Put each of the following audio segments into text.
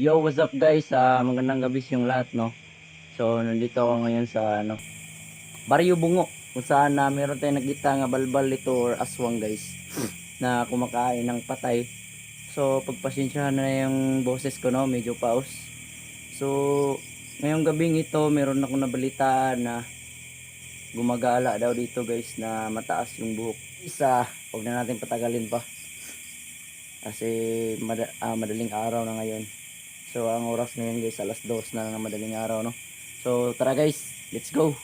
Yo, what's up guys? Ah, magandang gabi yung lahat, no? So, nandito ako ngayon sa ano, Baryo Bungo, kung saan na meron tayong nakita nga balbal ito or aswang guys, na kumakain ng patay. So, pagpasensyahan na yung boses ko, no? Medyo paus. So, ngayong gabing ito, meron ako nabalitaan na gumagala daw dito guys na mataas yung buhok. Isa, huwag na natin patagalin pa. Kasi mada- ah, madaling araw na ngayon. So ang oras ngayon guys alas 2 na ng madaling araw no. So tara guys, let's go.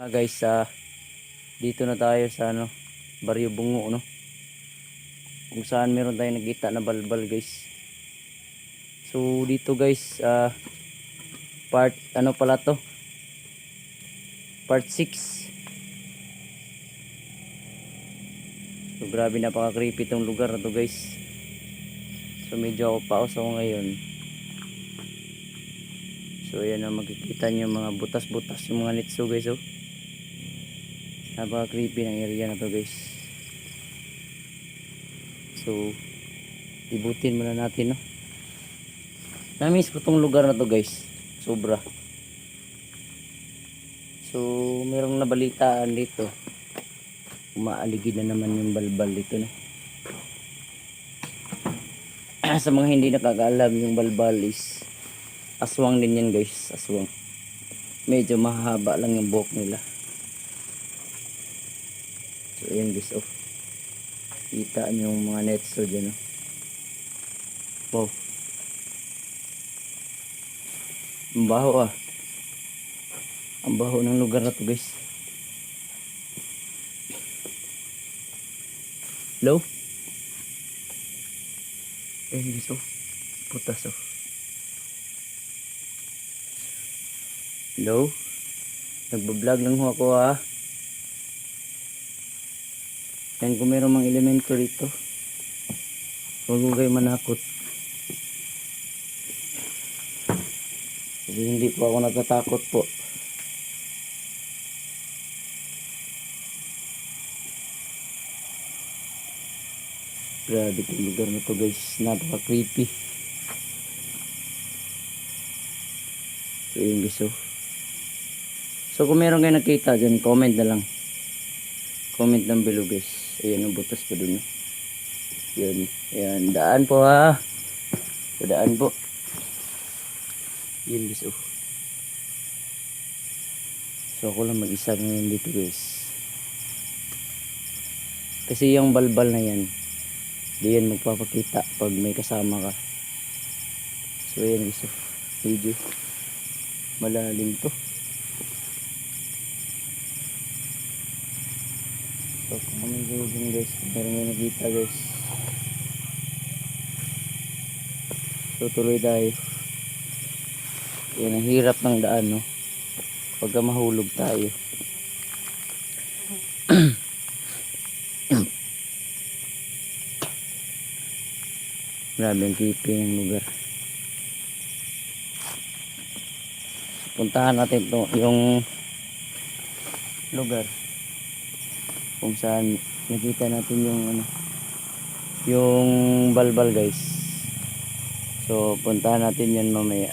Ah guys, ah dito na tayo sa ano, Baryo Bungo no. Kung saan meron tayong nakita na balbal guys. So dito guys, ah part ano pala to? Part 6. So grabe napaka creepy tong lugar na to guys. So medyo ako paus ako ngayon. So ayan na makikita nyo mga butas-butas yung mga nitso guys oh. Napaka creepy ng area na to guys. So ibutin muna natin no. Namiss ko tong lugar na to guys. Sobra. So merong nabalitaan dito. Umaaligid na naman yung balbal dito no. Sa mga hindi nakakaalam yung balbal is aswang din yan guys. Aswang. Medyo mahaba lang yung buhok nila. So ayan guys oh. Kita niyo yung mga netso dyan oh. Wow. Ang baho ah. Ang baho ng lugar na to guys. Hello? Ayan guys oh. Putas oh. Hello? Nagbablog lang ho ako ha. Yan kung meron mang elemento rito. Huwag mo kayo manakot. Kasi hindi po ako natatakot po. Grabe itong lugar na to guys. Napaka creepy. So yun guys oh. So kung meron kayo nakita dyan, comment na lang. Comment lang below guys. Ayan ang butas pa dun. Yun. Ayan. Daan po ha. Daan po. Yun guys oh. So ako lang mag-isa ngayon dito guys. Kasi yung balbal na yan, di yan magpapakita pag may kasama ka. So ayan guys oh. Medyo malalim to. So, comment kayo dun guys. Meron kayo nakita guys. So, tuloy tayo. Yan ang hirap ng daan, no? Pagka mahulog tayo. Grabe ang creepy ng lugar. Puntahan natin to, yung lugar kung saan nakita natin yung ano yung balbal guys. So puntahan natin yun mamaya.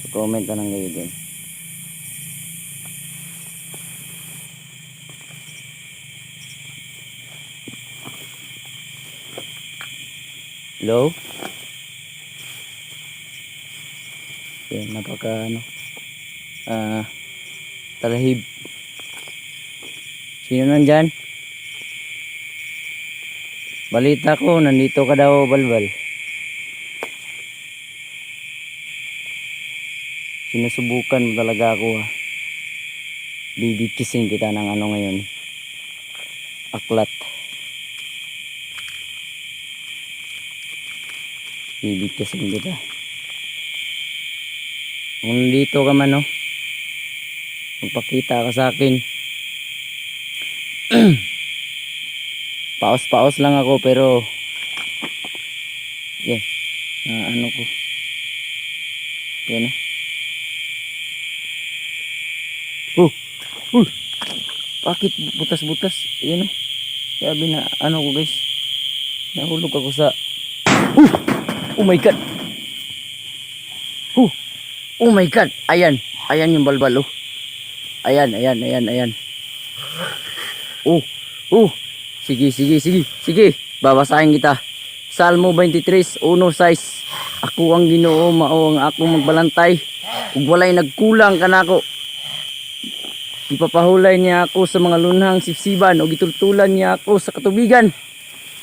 So comment na lang kayo din hello? Yan napaka ano ah talahib Sino nandyan? Balita ko, nandito ka daw, balbal. Sinusubukan mo talaga ako ha. Bibigkisin kita ng ano ngayon. Aklat. Bibigkisin kita. Kung dito ka man, no? Magpakita ka sa akin. Paos-paos lang ako pero yan. Na ano ko. Yan oh. Oh. Uh. Bakit butas-butas? Yan oh. Sabi na ano ko guys. Nahulog ako sa Uh. Oh my god. Uh. Oh my god. Ayan. Ayan yung balbal oh. Ayan, ayan, ayan, ayan. Oh. Oh. Sige, sige, sige, sige. Babasahin kita. Salmo 23, 1 size. Ako ang Ginoo mao ang akong magbalantay. Ug walay nagkulang kanako. Ipapahulay niya ako sa mga lunhang sipsiban ug itultulan niya ako sa katubigan.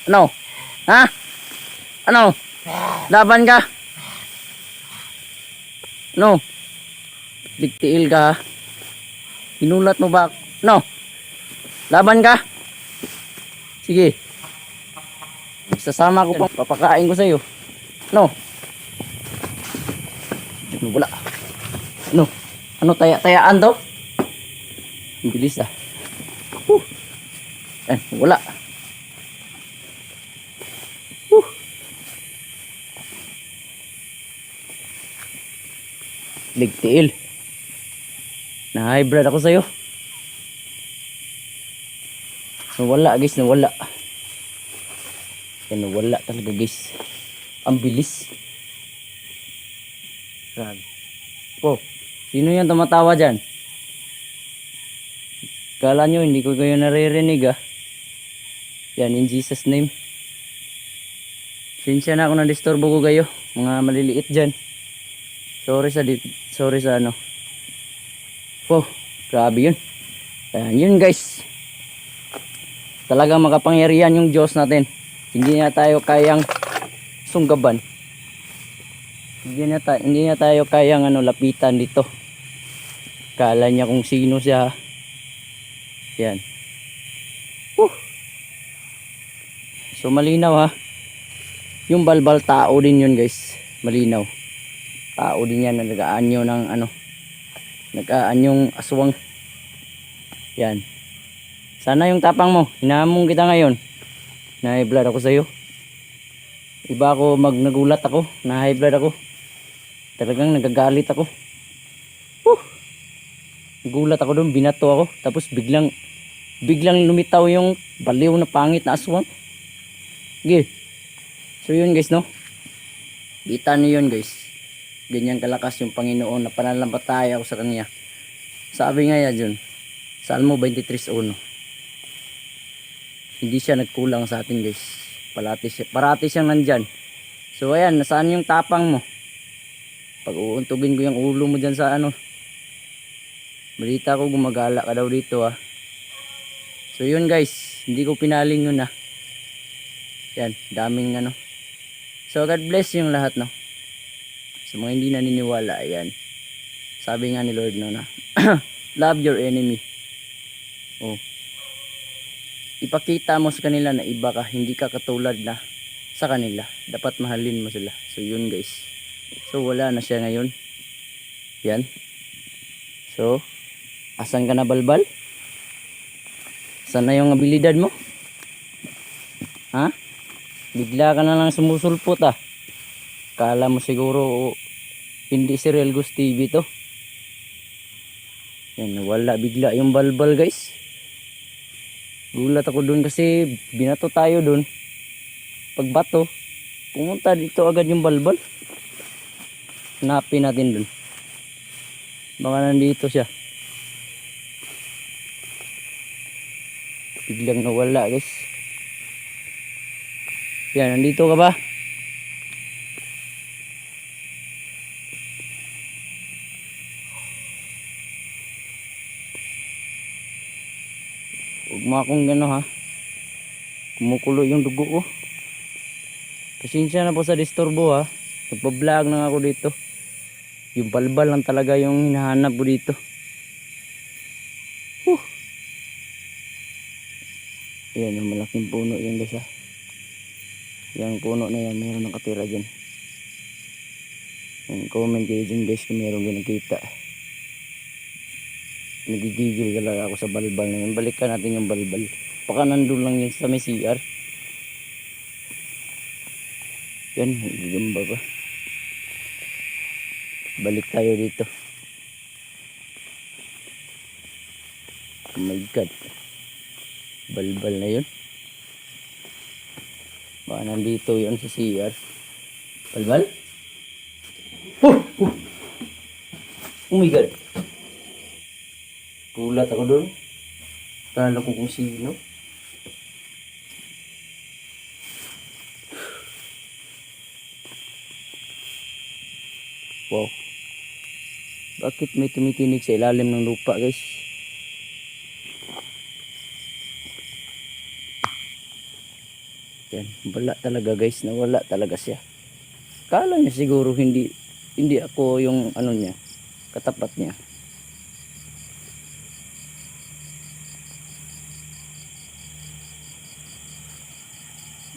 Ano? Ha? Ano? Laban ka? Ano? Ligtiil ka? Hinulat mo ba? No? Laban ka? Sige. Sasama ko pang papakain ko sa iyo. No. Ano wala? Ano? Ano taya-tayaan daw? Ang bilis ah. Huh. Eh, wala. Huh. Ligtiil. Na-hybrid ako sa'yo. Nawala guys, nawala. Yan, nawala talaga guys. Ang bilis. Grabe. Po, sino yan tumatawa dyan? Kala nyo, hindi ko kayo naririnig ah. Yan, in Jesus name. Sinsya na ako na disturbo ko kayo. Mga maliliit dyan. Sorry sa, sorry sa ano. Po, grabe yun. Ayan, yun guys. Talagang makapangyarihan yung Diyos natin. Hindi na tayo kayang sunggaban. Hindi na, ta- hindi na tayo kayang ano, lapitan dito. Kala niya kung sino siya. Yan. Woo! So malinaw ha. Yung balbal tao din yun guys. Malinaw. Tao din yan na nag-aanyo ng ano. Nag-aanyong aswang. Yan. Sana yung tapang mo. Hinamong kita ngayon. Na-high blood ako sa'yo. Iba ako mag nagulat ako. Na-high blood ako. Talagang nagagalit ako. Woo! Nagulat ako doon. Binato ako. Tapos biglang biglang lumitaw yung baliw na pangit na aswang. Okay. So yun guys no. Kita niyo yun guys. Ganyan kalakas yung Panginoon na pananampalataya ako sa Kanya. Sabi nga yan dyan. Salmo 23.1 hindi siya nagkulang sa atin guys. Parati siya, parati siyang nandyan. So ayan nasaan yung tapang mo? Pag uuntugin ko yung ulo mo dyan sa ano. Balita ko gumagala ka daw dito ah. So yun guys. Hindi ko pinaling yun ah. Yan daming ano. So God bless yung lahat no? Sa mga hindi naniniwala ayan. Sabi nga ni Lord no na love your enemy. Oh ipakita mo sa kanila na iba ka, hindi ka katulad na sa kanila. Dapat mahalin mo sila. So yun guys. So wala na siya ngayon. Yan. So, asan ka na balbal? Saan na yung abilidad mo? Ha? Bigla ka na lang sumusulpot ah. Kala mo siguro hindi si Real Gus TV to. Yan, wala bigla yung balbal guys. Gulat ako doon kasi binato tayo doon. Pagbato, pumunta dito agad yung balbal. Hanapin natin doon. Baka nandito siya. Biglang nawala guys. Yan, nandito ka ba? huwag mo akong gano ha? Kumukulo yung dugo oh. Pasensya na po sa disturbo ha? Nagpa-vlog na ako dito. Yung balbal lang talaga yung hinahanap ko dito. Huh yan yung malaking puno yan guys ha? Yung puno na yan meron nakatira dyan. And comment kayo dyan guys kung meron ganang kita Nagigigil talaga ako sa balbal na yun. Balikan natin yung balbal. Baka nandun lang yun sa may CR. Yan, gagamba pa. Balik tayo dito. Oh my God. Balbal na yun. Baka nandito yun sa CR. Balbal? Oh! Oh! Oh my God. Gulat ako doon. Kala ko kung sino. Wow. Bakit may tumitinig sa ilalim ng lupa, guys? Yan, wala talaga guys, nawala talaga siya. Kala niya siguro hindi hindi ako yung ano niya, katapat niya.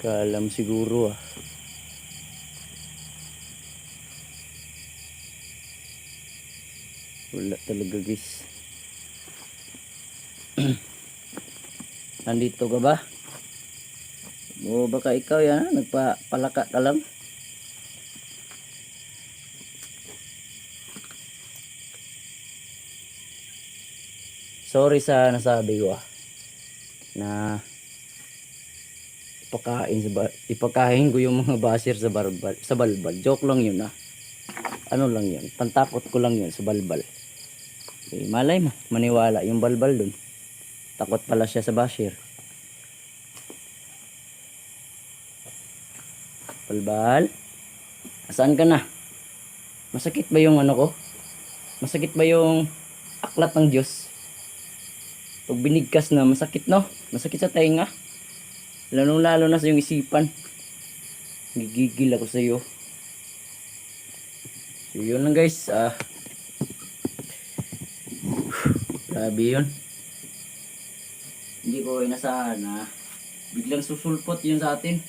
Kala mo siguro ah. Wala talaga guys. Nandito ka ba? O baka ikaw yan ha? Nagpapalaka ka lang. Sorry sa nasabi ko ah. Na ipakain sa ipakain ko yung mga basir sa barbal sa balbal. Joke lang yun ah. Ano lang yun. Pantakot ko lang yun sa balbal. Eh, malay mo, maniwala yung balbal dun. Takot pala siya sa basir. Balbal? Saan ka na? Masakit ba yung ano ko? Masakit ba yung aklat ng Diyos? Pag binigkas na, masakit no? Masakit sa tainga. Lalo lalo na sa yung isipan. Gigigil ako sa iyo. So yun lang guys. Ah. Grabe yun. Hindi ko inasahan na biglang susulpot yun sa atin.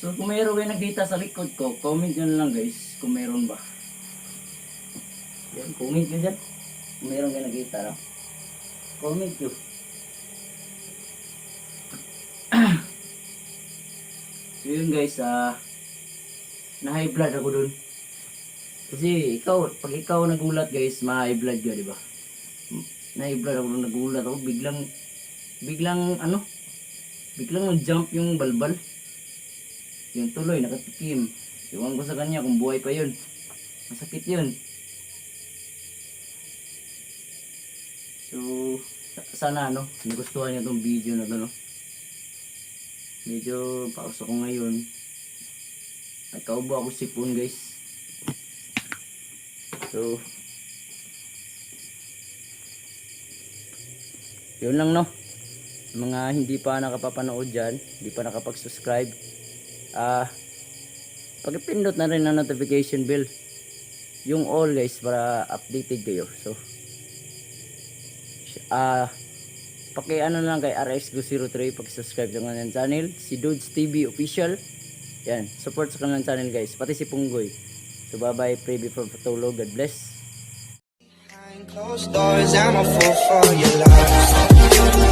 So kung mayroon kayo nakita sa likod ko, comment nyo lang guys kung meron ba. Yan, comment nyo dyan. Kung meron kayo nakita no? Comment nyo. Yun guys, ah, na high blood ako dun. Kasi ikaw, pag ikaw nagulat guys, ma-high blood ka, di ba? Na high blood ako nung nagulat ako, biglang, biglang ano, biglang nag-jump yung balbal. Yung tuloy, nakatikim. Iwan ko sa kanya kung buhay pa yun. Masakit yun. So, sa- sana ano, nagustuhan niyo tong video na to, no? Medyo pauso ko ngayon. Nagkaubo ako sipon, guys. So, yun lang, no? Mga hindi pa nakapapanood dyan, hindi pa nakapag-subscribe, ah, pagpindot na rin ang notification bell. Yung all guys, para updated kayo. So, ah, paki ano lang kay RX203 pag-subscribe sa kanyang channel, si Dudes TV Official. Yan, support sa kanyang channel guys, pati si Punggoy. So bye bye, pray before patulog, God bless. Closed doors, I'm a fool for your love.